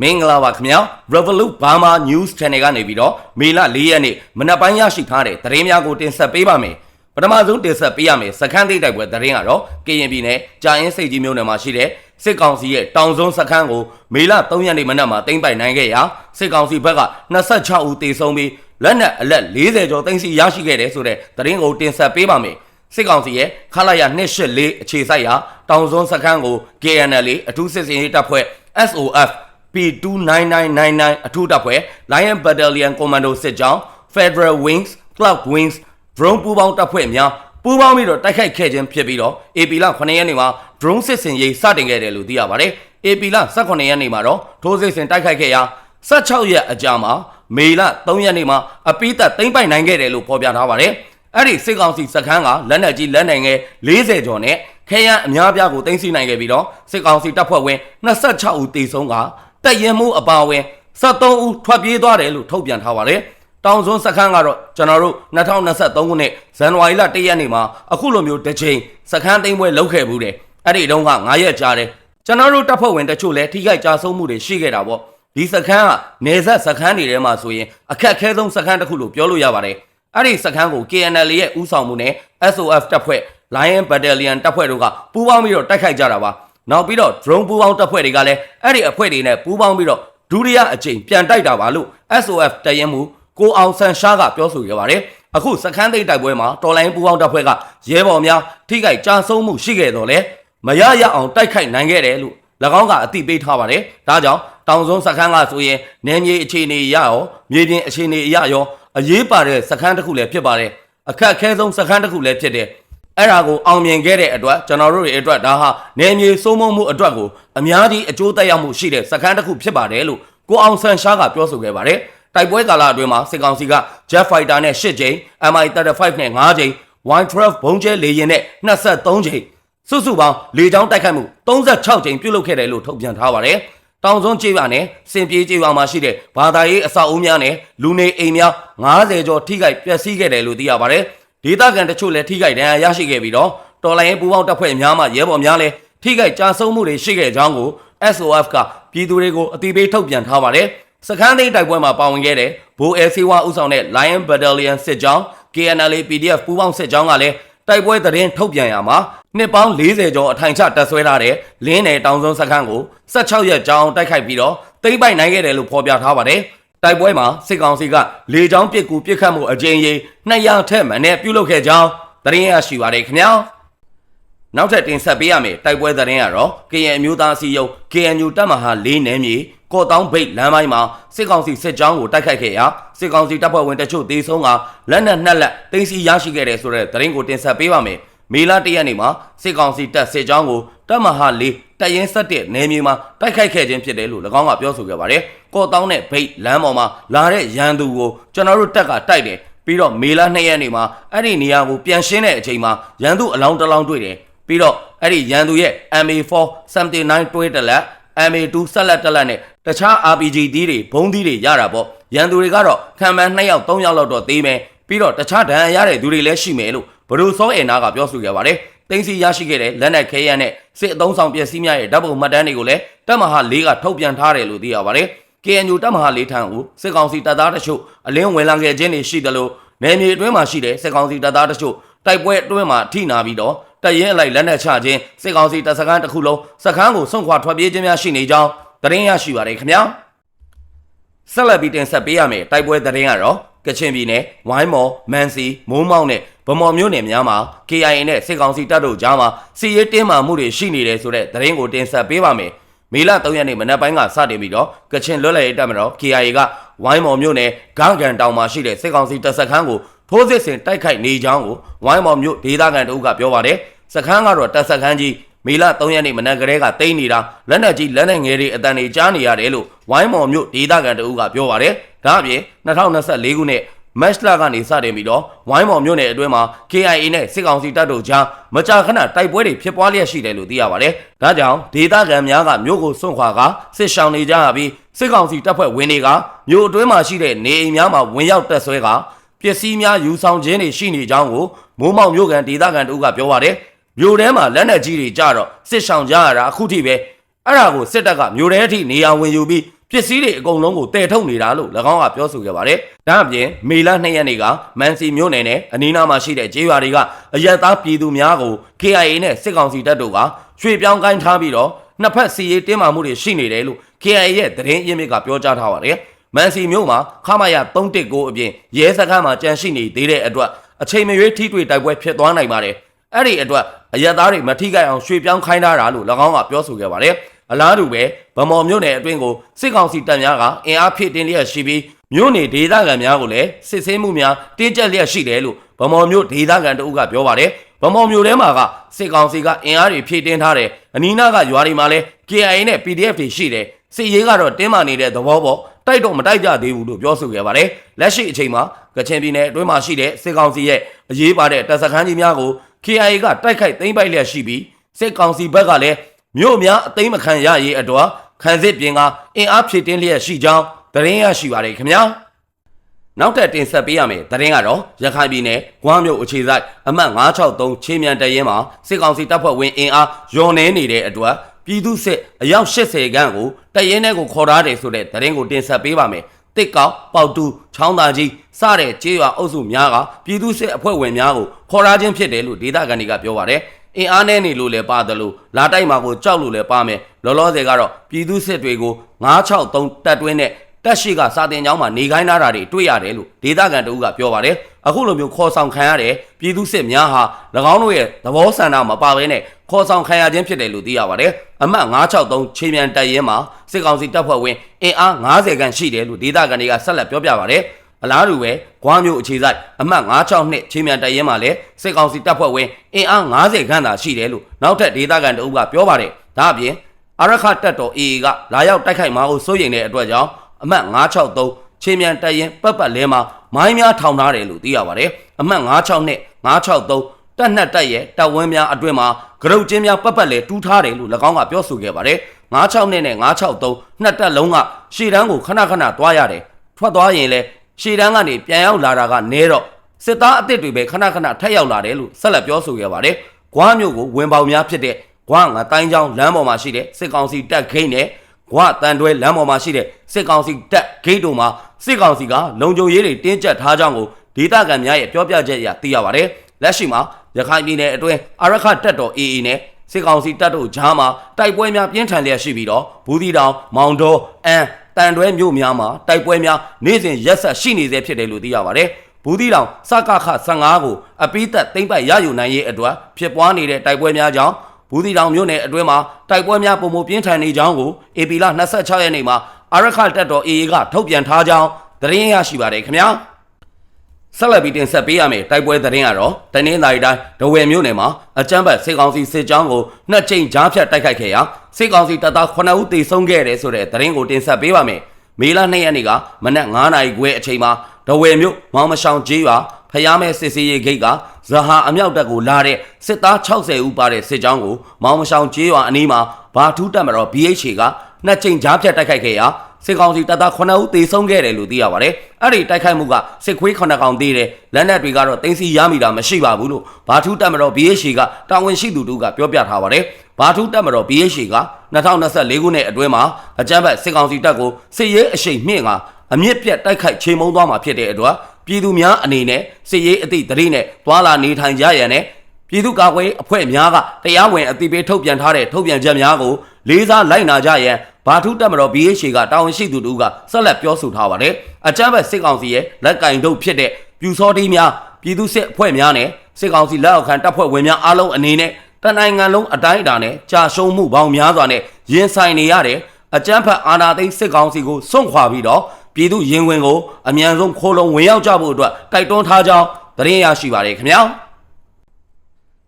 မင်္ဂလာပါခင်ဗျာ Revolut Burma News Channel ကနေပြီးတော့မေလ၄ရက်နေ့မနက်ပိုင်းရရှိထားတဲ့သတင်းများကိုတင်ဆက်ပေးပါမယ်ပထမဆုံးတင်ဆက်ပေးရမယ်စခန်းသိတိုက်ပွဲသတင်းကတော့ကရင်ပြည်နယ်ကြာအင်းစိတ်ကြီးမြို့နယ်မှာရှိတဲ့စစ်ကောင်စီရဲ့တောင်စုံစခန်းကိုမေလ3ရက်နေ့မနက်မှာတင်ပိုင်နိုင်ခဲ့ရာစစ်ကောင်စီဘက်က26ဦးတေဆုံးပြီးလက်နက်အလက်40ကျော်တင်စီရရှိခဲ့တယ်ဆိုတဲ့သတင်းကိုတင်ဆက်ပေးပါမယ်စစ်ကောင်စီရဲ့ခလာရ284အခြေစိုက်ရာတောင်စုံစခန်းကို KNL အထူးစစ်စင်ရေးတပ်ဖွဲ့ SOF P29999 အထူးတပ်ဖွဲ့ Lion Battalion Commando စစ်ကြောင်း Federal Wings Cloud Wings drone ပူးပေါင်းတပ်ဖွဲ့များပူးပေါင်းပြီးတော့တိုက်ခိုက်ခဲ့ခြင်းဖြစ်ပြီးတော့ AP လ9ရက်နေ့မှာ drone စစ်စင်ရေးစတင်ခဲ့တယ်လို့သိရပါတယ်။ AP လ18ရက်နေ့မှာတော့ထိုးစစ်စင်တိုက်ခိုက်ခဲ့ရာ16ရက်အကြာမှာမေလ3ရက်နေ့မှာအပိသက်သိမ့်ပိုင်နိုင်ခဲ့တယ်လို့ဖော်ပြထားပါတယ်။အဲ့ဒီစစ်ကောင်စီစခန်းကလက်နက်ကြီးလက်နက်ငယ်40ကျော်နဲ့ခဲယမ်းအများပြားကိုတင်စီနိုင်ခဲ့ပြီးတော့စစ်ကောင်စီတပ်ဖွဲ့ဝင်26ဦးတေဆုံးက တက်ရင်မှုအပါအဝင်73ဦးထွက်ပြေးသွားတယ်လို့ထုတ်ပြန်ထားပါတယ်။တောင်စွန်းစခန်းကတော့ကျွန်တော်တို့2023ခုနှစ်ဇန်နဝါရီလ1ရက်နေ့မှာအခုလိုမျိုးတစ်ချိန်စခန်းသိမ်းပွဲလုပ်ခဲ့ဘူးတယ်။အဲ့ဒီတုန်းက9ရက်ကြာတယ်။ကျွန်တော်တို့တပ်ဖွဲ့ဝင်တချို့လည်းထိခိုက်ကြဆုံးမှုတွေရှိခဲ့တာပေါ့။ဒီစခန်းကနေဆက်စခန်းတွေထဲမှာဆိုရင်အခက်အခဲဆုံးစခန်းတစ်ခုလို့ပြောလို့ရပါတယ်။အဲ့ဒီစခန်းကို KNL ရဲ့ဥဆောင်မှုနဲ့ SOF တပ်ဖွဲ့ Lion Battalion တပ်ဖွဲ့တို့ကပူးပေါင်းပြီးတော့တိုက်ခိုက်ကြတာပါ။ နောက်ပြီးတော့ drone ပူးပေါင်းတပ်ဖွဲ့တွေကလည်းအဲ့ဒီအဖွဲ့တွေနဲ့ပူးပေါင်းပြီးတော့ဒုတိယအကြိမ်ပြန်တိုက်တာပါလို့ SOF တရင်မှုကိုအောင်ဆန်ရှားကပြောဆိုခဲ့ပါတယ်။အခုစခန်းသိမ်းတိုက်ပွဲမှာတော်လိုင်းပူးပေါင်းတပ်ဖွဲ့ကရဲဘော်များထိခိုက်ကြဆုံးမှုရှိခဲ့တော့လေမရရအောင်တိုက်ခိုက်နိုင်ခဲ့တယ်လို့၎င်းကအသိပေးထားပါတယ်။ဒါကြောင့်တောင်စုံစခန်းကဆိုရင်နယ်မြေအခြေအနေအရရောမြေပြင်အခြေအနေအရရောအရေးပါတဲ့စခန်းတစ်ခုလည်းဖြစ်ပါတယ်။အခက်အခဲဆုံးစခန်းတစ်ခုလည်းဖြစ်တယ်။ အဲ့ဒါကိုအောင်မြင်ခဲ့တဲ့အတွက်ကျွန်တော်တို့တွေအတွက်ဒါဟာနယ်မြေစိုးမိုးမှုအတွက်ကိုအများကြီးအကျိုးသက်ရောက်မှုရှိတဲ့စခန်းတစ်ခုဖြစ်ပါတယ်လို့ကိုအောင်ဆန်ရှားကပြောဆိုခဲ့ပါတယ်။တိုက်ပွဲကာလအတွင်းမှာစစ်ကောင်စီက Jet Fighter နဲ့၈ကြိမ် MI35 နဲ့၅ကြိမ် Y12 ဘုံကျဲလေယာဉ်နဲ့23ကြိမ်စုစုပေါင်းလေကြောင်းတိုက်ခိုက်မှု36ကြိမ်ပြုလုပ်ခဲ့တယ်လို့ထုတ်ပြန်ထားပါတယ်။တောင်စွန်းကျေးရွာနဲ့စင်ပြေးကျေးရွာမှာရှိတဲ့ဘာသာရေးအဆောက်အဦများနဲ့လူနေအိမ်များ90ကျော်ထိခိုက်ပျက်စီးခဲ့တယ်လို့သိရပါတယ်။ ဒေသခံတချို့လည်းထိခိုက်ဒဏ်ရာရရှိခဲ့ပြီးတော့တော်လိုင်းပူပေါင်းတပ်ဖွဲ့များမှရဲဘော်များလည်းထိခိုက်ကြဆုံးမှုတွေရှိခဲ့ကြောင်းကို SOF ကပြည်သူတွေကိုအသိပေးထုတ်ပြန်ထားပါတယ်။စခန်းသိမ်းတိုက်ပွဲမှာပါဝင်ခဲ့တဲ့ဘိုးအဲစီဝါဦးဆောင်တဲ့ Lion Battalion စစ်ကြောင်း KNL PDF ပူးပေါင်းစစ်ကြောင်းကလည်းတိုက်ပွဲသတင်းထုတ်ပြန်ရမှာနှစ်ပေါင်း40ကျော်အထိုင်ချတက်ဆွဲထားတဲ့လင်းနယ်တောင်စုံစခန်းကို16ရက်ကြောင်းတိုက်ခိုက်ပြီးတော့သိမ်းပိုက်နိုင်ခဲ့တယ်လို့ဖော်ပြထားပါတယ်။ တိုက်ပွဲမှာစစ်ကောင်စီကလေကြောင်းပစ်ကူပစ်ခတ်မှုအကြိမ်ကြီး200ထက်မနည်းပြုလုပ်ခဲ့ကြောင်းသတင်းရရှိပါတယ်ခင်ဗျာ။နောက်ထပ်တင်ဆက်ပေးရမယ်တိုက်ပွဲသတင်းကတော့ KN အမျိုးသားစီယုံ KNU တပ်မဟာ၄နယ်မြေကော့တောင်းဘိတ်လမ်းပိုင်းမှာစစ်ကောင်စီစစ်ကြောင်းကိုတိုက်ခိုက်ခဲ့ရာစစ်ကောင်စီတပ်ဖွဲ့ဝင်တချို့တေဆုံးကလက်နက်နှစ်လက်တင်စီရရှိခဲ့တယ်ဆိုတဲ့သတင်းကိုတင်ဆက်ပေးပါမယ်။ မေလ၁ရက်နေ့မှာစစ်ကောင်စီတပ်စစ်ကြောင်းကိုတပ်မဟာ၄တပ်ရင်းဆက်တဲ့နယ်မြေမှာတိုက်ခိုက်ခဲ့ခြင်းဖြစ်တယ်လို့၎င်းကပြောဆိုခဲ့ပါတယ်။ကော့တောင်းနဲ့ဘိတ်လမ်းပေါ်မှာလာတဲ့ရန်သူကိုကျွန်တော်တို့တပ်ကတိုက်တယ်ပြီးတော့မေလ2ရက်နေ့မှာအဲ့ဒီနေရာကိုပြန်ရှင်းတဲ့အချိန်မှာရန်သူအလောင်းတစ်လောင်းတွေ့တယ်ပြီးတော့အဲ့ဒီရန်သူရဲ့ MA4 79တွဲတလက် MA2 ဆက်လက်တက်လက်နဲ့တခြား RPG သီးတွေဘုံသီးတွေရတာပေါ့ရန်သူတွေကတော့ခံမှန်း2ယောက်3ယောက်လောက်တော့သေးမယ်ပြီးတော့တခြားဒဏ်ရာရတဲ့သူတွေလည်းရှိမယ်လို့ ဘဒိုစောအေနာကပြောဆိုခဲ့ပါတယ်တင်းစီရရှိခဲ့တဲ့လက်နက်ခဲယမ်းနဲ့စစ်အုံဆောင်ပစ္စည်းများရဲ့ဓာတ်ပုံမှတ်တမ်းတွေကိုလည်းတပ်မဟာ၄ကထုတ်ပြန်ထားတယ်လို့သိရပါတယ် KNU တပ်မဟာ၄ထံကိုစစ်ကောင်စီတပ်သားတချို့အလင်းဝင်လာခဲ့ခြင်းတွေရှိတယ်လို့နယ်မြေအတွင်းမှာရှိတဲ့စစ်ကောင်စီတပ်သားတချို့တိုက်ပွဲအတွင်းမှာထိနာပြီးတော့တရင်အလိုက်လက်နက်ချခြင်းစစ်ကောင်စီတပ်စခန်းတစ်ခုလုံးစခန်းကိုဆုံးခွာထွက်ပြေးခြင်းများရှိနေကြောင်းသတင်းရရှိပါတယ်ခင်ဗျာဆက်လက်ပြီးတင်ဆက်ပေးရမယ်တိုက်ပွဲသတင်းကတော့ကချင်ပြည်နယ်ဝိုင်းမော်မန်စီမိုးမောက်နဲ့ ဗမော်မြို့နယ်များမှာ KIA နဲ့စစ်ကောင်စီတပ်တို့ကြားမှာစီရေးတင်းမာမှုတွေရှိနေတယ်ဆိုတဲ့သတင်းကိုတင်ဆက်ပေးပါမယ်မေလ3ရက်နေ့မနက်ပိုင်းကစတင်ပြီးတော့ကချင်လွတ်လပ်ရေးတပ်မတော် KIA ကဝိုင်းမော်မြို့နယ်ဂန်းကန်တောင်မှာရှိတဲ့စစ်ကောင်စီတပ်စခန်းကိုထိုးစစ်ဆင်တိုက်ခိုက်နေကြောင်းကိုဝိုင်းမော်မြို့ဒေသခံတို့ကပြောပါတယ်စခန်းကတော့တပ်စခန်းကြီးမေလ3ရက်နေ့မနက်ကလေးကတိမ့်နေတာလက်နက်ကြီးလက်နက်ငယ်တွေအတန်တွေကြားနေရတယ်လို့ဝိုင်းမော်မြို့ဒေသခံတို့ကပြောပါတယ်ဒါအပြင်2024ခုနှစ် မက်စလာကနေစတင်ပြီးတော့ဝိုင်းမော်မြို့နယ်အတွင်းမှာ KIA နဲ့စစ်ကောင်စီတပ်တို့ကြားမကြာခဏတိုက်ပွဲတွေဖြစ်ပွားလျက်ရှိတယ်လို့သိရပါတယ်။ဒါကြောင့်ဒေသခံများကမြို့ကိုစွန့်ခွာကစစ်ရှောင်နေကြရပြီးစစ်ကောင်စီတပ်ဖွဲ့ဝင်တွေကမြို့အတွင်းမှာရှိတဲ့နေအိမ်များမှာဝင်ရောက်တက်ဆွဲကပစ္စည်းများယူဆောင်ခြင်းတွေရှိနေကြောင်းကိုမိုးမောက်မြို့ကန်ဒေသခံတို့ကပြောပါတယ်။မြို့ထဲမှာလက်နက်ကြီးတွေကြတော့စစ်ရှောင်ကြရတာအခုထိပဲအဲ့ဒါကိုစစ်တပ်ကမြို့ထဲအထိနေရာဝင်ယူပြီး ပစ္စည်းတွေအကုန်လုံးကိုတည်ထုတ်နေတာလို့၎င်းကပြောဆိုခဲ့ပါတယ်။ဒါအပြင်မေလ2ရက်နေ့ကမန်စီမြို့နယ်နဲ့အနီးနားမှာရှိတဲ့ကျေးရွာတွေကအရက်သားပြည်သူများကို KIA နဲ့စစ်ကောင်စီတပ်တို့ကရွှေ့ပြောင်းကိုင်းထားပြီးတော့နှစ်ဖက်စီရေးတင်းမာမှုတွေရှိနေတယ်လို့ KIA ရဲ့သတင်းရင်းမြစ်ကပြောကြားထားပါတယ်။မန်စီမြို့မှာခမာယာ319အပြင်ရဲစခန်းမှာကြန့်ရှိနေသေးတဲ့အတွက်အချိန်မရွေးထိတွေ့တိုက်ပွဲဖြစ်သွားနိုင်ပါတယ်။အဲ့ဒီအတွက်အရက်သားတွေမထိခိုက်အောင်ရွှေ့ပြောင်းခိုင်းထားတာလို့၎င်းကပြောဆိုခဲ့ပါတယ်။ အလားတူပဲဗမော်မြို့နယ်အတွင်းကိုစစ်ကောင်စီတပ်များကအင်အားဖြည့်တင်းလျက်ရှိပြီးမြို့နယ်ဒေသခံများကိုလည်းစစ်ဆေးမှုများတင်းကျပ်လျက်ရှိတယ်လို့ဗမော်မြို့ဒေသခံတအုပ်ကပြောပါတယ်။ဗမော်မြို့ထဲမှာကစစ်ကောင်စီကအင်အားတွေဖြည့်တင်းထားတယ်။အနီးနားကရွာတွေမှာလည်း KIA နဲ့ PDF တွေရှိတယ်။စစ်ရေးကတော့တင်းမာနေတဲ့သဘောပေါ့တိုက်တော့မတိုက်ကြသေးဘူးလို့ပြောဆိုခဲ့ပါတယ်။လက်ရှိအချိန်မှာကချင်ပြည်နယ်အတွင်းမှာရှိတဲ့စစ်ကောင်စီရဲ့အရေးပါတဲ့တပ်စခန်းကြီးများကို KIA ကတိုက်ခိုက်သိမ်းပိုက်လျက်ရှိပြီးစစ်ကောင်စီဘက်ကလည်း မြို့များအသိမ်းမခံရရေးအတွက်ခံစစ်ပြင်ကအင်အားဖြည့်တင်းလျက်ရှိကြောင်းသတင်းရရှိပါတယ်ခင်ဗျာနောက်ထပ်တင်ဆက်ပေးရမယ်သတင်းကတော့ရခိုင်ပြည်နယ်ဂွမ်းမြို့အခြေစိုက်အမှတ်963ချင်းမြန်တရင်မှာစစ်ကောင်စီတပ်ဖွဲ့ဝင်အင်အားယွန်နေနေတဲ့အတွက်ပြည်သူစစ်အယောက်80ခန့်ကိုတရင်ထဲကိုခေါ်ထားတယ်ဆိုတဲ့သတင်းကိုတင်ဆက်ပေးပါမယ်တစ်ကောက်ပေါတူချောင်းသားကြီးစတဲ့ကျေးရွာအုပ်စုများကပြည်သူစစ်အဖွဲ့ဝင်များကိုခေါ်ထားခြင်းဖြစ်တယ်လို့ဒေသခံတွေကပြောပါတယ်။ အင်အားနဲ့နေလို့လည်းပါတယ်လို့လာတိုက်မှာကိုကြောက်လို့လည်းပါမယ်။လောလောဆယ်ကတော့ပြည်သူစစ်တွေကို963တက်တွင်းနဲ့တက်ရှိကစာတင်ကျောင်းမှာနေခိုင်းထားတာတွေတွေ့ရတယ်လို့ဒေသခံတဦးကပြောပါတယ်။အခုလိုမျိုးခေါ်ဆောင်ခံရတဲ့ပြည်သူစစ်များဟာ၎င်းတို့ရဲ့သဘောဆန္ဒမပါဘဲနဲ့ခေါ်ဆောင်ခံရခြင်းဖြစ်တယ်လို့သိရပါတယ်။အမှတ်963ချိန်မြန်တပ်ရင်းမှာစစ်ကောင်စီတပ်ဖွဲ့ဝင်အင်အား90ခန့်ရှိတယ်လို့ဒေသခံတွေကဆက်လက်ပြောပြပါတယ်။ အလားတူပဲဂွားမျိုးအခြေစိုက်အမှတ်962ချင်းမြန်တရင်မှာလည်းစစ်ကောင်စီတပ်ဖွဲ့ဝင်အင်အား90ခန့်သာရှိတယ်လို့နောက်ထပ်ဒေသခံတအုပ်ကပြောပါတယ်။ဒါအပြင်အရခတပ်တော် AA ကလာရောက်တိုက်ခိုက်မှာကိုစိုးရိမ်တဲ့အတွက်ကြောင့်အမှတ်963ချင်းမြန်တရင်ပတ်ပတ်လဲမှာမိုင်းများထောင်ထားတယ်လို့သိရပါတယ်။အမှတ်962 963တက်နှက်တက်ရဲ့တပ်ဝင်းများအတွင်းမှာဂရုတ်ချင်းများပတ်ပတ်လဲတူးထားတယ်လို့၎င်းကပြောဆိုခဲ့ပါတယ်။96နဲ့963နှစ်တက်လုံးကရှေ့တန်းကိုခဏခဏသွားရတယ်။ထွက်သွားရင်လည်း ရှေ့တန်းကနေပြန်ရောက်လာတာကနေတော့စစ်သားအစ်စ်တွေပဲခဏခဏထက်ရောက်လာတယ်လို့ဆက်လက်ပြောဆိုခဲ့ပါတယ်။ဂွားမျိုးကိုဝင်ပေါင်များဖြစ်တဲ့ဂွားငတိုင်းချောင်းလမ်းပေါ်မှာရှိတဲ့စစ်ကောင်စီတပ်ဂိတ်နဲ့ဂွားတန်တွဲလမ်းပေါ်မှာရှိတဲ့စစ်ကောင်စီတပ်ဂိတ်တို့မှာစစ်ကောင်စီကလုံခြုံရေးတွေတင်းကျပ်ထားကြောင်းကိုဒေသခံများရဲ့ပြောပြချက်အရသိရပါတယ်။လက်ရှိမှာရခိုင်ပြည်နယ်အတွင်းအရခတပ်တော် AA နဲ့စစ်ကောင်စီတပ်တို့ကြားမှာတိုက်ပွဲများပြင်းထန်လျက်ရှိပြီးတော့ဘူးသီတောင်မောင်တော်အန် တန်တွဲမြို့များမှာတိုက်ပွဲများနေ့စဉ်ရက်ဆက်ရှိနေသေးဖြစ်တယ်လို့သိရပါတယ်။ဘူးသီတောင်စကခ15ကိုအပိသက်သိမ့်ပိုက်ရယူနိုင်ရေးအတွက်ဖြစ်ပွားနေတဲ့တိုက်ပွဲများကြောင့်ဘူးသီတောင်မြို့နယ်အတွင်းမှာတိုက်ပွဲများပုံမပြင်းထန်နေကြောင်းကို AP လ26ရက်နေ့မှာအရခတပ်တော် AA ကထုတ်ပြန်ထားကြောင်းသတင်းရရှိပါတယ်ခင်ဗျာ။ဆက်လက်ပြီးတင်ဆက်ပေးရမယ်တိုက်ပွဲသတင်းကတော့တနင်္သာရီတိုင်းဒဝယ်မြို့နယ်မှာအကြမ်းဖက်စစ်ကောင်စီစစ်ကြောင်းကိုနှစ်ကြိမ်ကြားဖြတ်တိုက်ခိုက်ခဲ့ရာ စစ်ကောင်စီတပ်သား9ဦးသေဆုံးခဲ့တယ်ဆိုတဲ့သတင်းကိုတင်ဆက်ပေးပါမယ်မေလ2ရက်နေ့ကမနက်9နာရီခွဲအချိန်မှာဒဝယ်မြို့မောင်မရှောင်ကျေးရွာဖျားမဲစစ်စီရေးဂိတ်ကဇဟာအမြောက်တပ်ကိုလာတဲ့စစ်သား60ဦးပါတဲ့စစ်ကြောင်းကိုမောင်မရှောင်ကျေးရွာအနီးမှာဘာထူးတက်မတော် BHA ကနှစ်ကြိမ်ကြားဖြတ်တိုက်ခိုက်ခဲ့ရာ စစ်ကောင်စီတပ်သား9ဦးသေဆုံးခဲ့တယ်လို့သိရပါတယ်။အဲ့ဒီတိုက်ခိုက်မှုကစစ်ခွေး9ကောင်သေးတယ်။လက်နက်တွေကတော့တင်စီရမိတာမရှိပါဘူးလို့ဘာထူးတက်မတော် BHC ကတာဝန်ရှိသူတို့ကပြောပြထားပါတယ်။ဘာထူးတက်မတော် BHC က2024ခုနှစ်အတွင်းမှာအကြမ်းဖက်စစ်ကောင်စီတပ်ကိုစစ်ရေးအရှိန်မြင့်ကအမြင့်ပြတ်တိုက်ခိုက်ချိန်မုံသွားမှာဖြစ်တဲ့အတွက်ပြည်သူများအနေနဲ့စစ်ရေးအသည့်တရေနဲ့သွာလာနေထိုင်ကြရန်နဲ့ ပြည်သူ့ကာကွယ်အဖွဲ့များကတရားဝင်အသိပေးထုတ်ပြန်ထားတဲ့ထုတ်ပြန်ချက်များကိုလေးစားလိုက်နာကြရန်ဘာထုတက်မတော် BHA ကတာဝန်ရှိသူတို့ကဆက်လက်ပြောဆိုထားပါတယ်။အကြမ်းဖက်စစ်ကောင်စီရဲ့လက်ကင်တို့ဖြစ်တဲ့ပြူစောတီးများပြည်သူစစ်အဖွဲ့များနဲ့စစ်ကောင်စီလက်အောက်ခံတပ်ဖွဲ့ဝင်များအားလုံးအနေနဲ့တနိုင်ငံလုံးအတိုင်းအတာနဲ့ကြာရှုံးမှုပေါင်းများစွာနဲ့ရင်ဆိုင်နေရတဲ့အကြမ်းဖက်အာဏာသိမ်းစစ်ကောင်စီကိုစွန့်ခွာပြီးတော့ပြည်သူရင်ဝင်ကိုအမြန်ဆုံးခိုးလုံဝင်ရောက်ကြဖို့အတွက်တိုက်တွန်းထားကြောင်းသတင်းရရှိပါတယ်ခင်ဗျာ။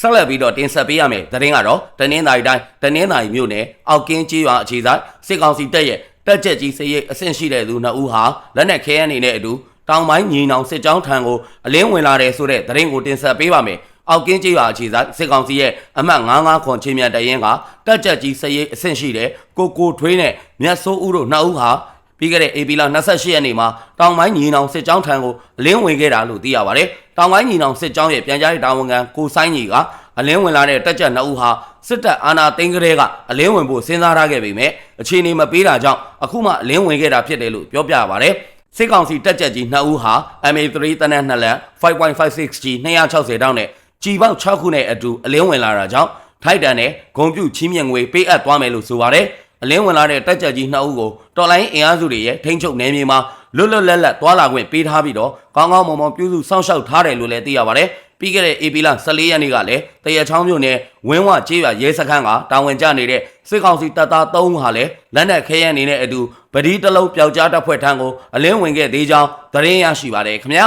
ဆက်လက်ပြီးတော့တင်ဆက်ပေးရမယ်တရင်ကတော့တနင်္သာရီတိုင်းတနင်္သာရီမြို့နယ်အောက်ကင်းကျေးရွာအခြေဆိုင်စစ်ကောင်စီတပ်ရဲ့တက်ချက်ကြီးစရိတ်အဆင့်ရှိတဲ့သူနှစ်ဦးဟာလက်နက်ခဲယမ်းနေတဲ့အတူတောင်ပိုင်းညီနောင်စစ်ကြောင်းထံကိုအလင်းဝင်လာတယ်ဆိုတဲ့သတင်းကိုတင်ဆက်ပေးပါမယ်အောက်ကင်းကျေးရွာအခြေဆိုင်စစ်ကောင်စီရဲ့အမှတ်99ခွန်ချင်းမြတ်တရင်ကတက်ချက်ကြီးစရိတ်အဆင့်ရှိတဲ့ကိုကိုထွေးနဲ့မြတ်စိုးဦးတို့နှစ်ဦးဟာ ပြီးခဲ့တဲ့ AP လ28ရက်နေ့မှာတောင်ပိုင်းညီနောင်စစ်ကြောင်းထံကိုအလင်းဝင်ခဲ့တာလို့သိရပါတယ်။တောင်ပိုင်းညီနောင်စစ်ကြောင်းရဲ့ပြန်ကြားရေးတာဝန်ခံကိုဆိုင်ကြီးကအလင်းဝင်လာတဲ့တက်ကြွနှစ်ဦးဟာစစ်တပ်အာဏာသိမ်းကလေးကအလင်းဝင်ဖို့စဉ်းစားထားခဲ့ပေမဲ့အခြေအနေမပေးတာကြောင့်အခုမှအလင်းဝင်ခဲ့တာဖြစ်တယ်လို့ပြောပြပါဗျ။စစ်ကောင်စီတက်ကြွကြီးနှစ်ဦးဟာ MA3 တနက်နှစ်လက် 5.56G 260တောင်းနဲ့ကြီးပေါက်6ခုနဲ့အတူအလင်းဝင်လာတာကြောင့်ထိုက်တန်နဲ့ဂုံပြူချင်းမြင့်ငွေပေးအပ်သွားမယ်လို့ဆိုပါတယ်။ အလင်းဝင်လာတဲ့တက်ကြွကြီးနှစ်ဦးကိုတော်လိုင်းအင်အားစုတွေရဲ့ထိန်းချုပ်နယ်မြေမှာလွတ်လွတ်လပ်လပ်သွားလာခွင့်ပေးထားပြီးတော့ကောင်းကောင်းမွန်မွန်ပြုစုစောင့်ရှောက်ထားတယ်လို့လည်းသိရပါတယ်။ပြီးခဲ့တဲ့ AP လ14ရက်နေ့ကလည်းတရချောင်းမြို့နယ်ဝင်းဝကျေးရွာရဲစခန်းကတာဝန်ကျနေတဲ့စစ်ကောင်စီတပ်သား3ဦးဟာလည်းလက်နက်ခဲယမ်းနေတဲ့အတူပဒီတလုံးပျောက်ကြားတပ်ဖွဲ့ထံကိုအလင်းဝင်ခဲ့သေးကြောင်းသတင်းရရှိပါတယ်ခင်ဗျာ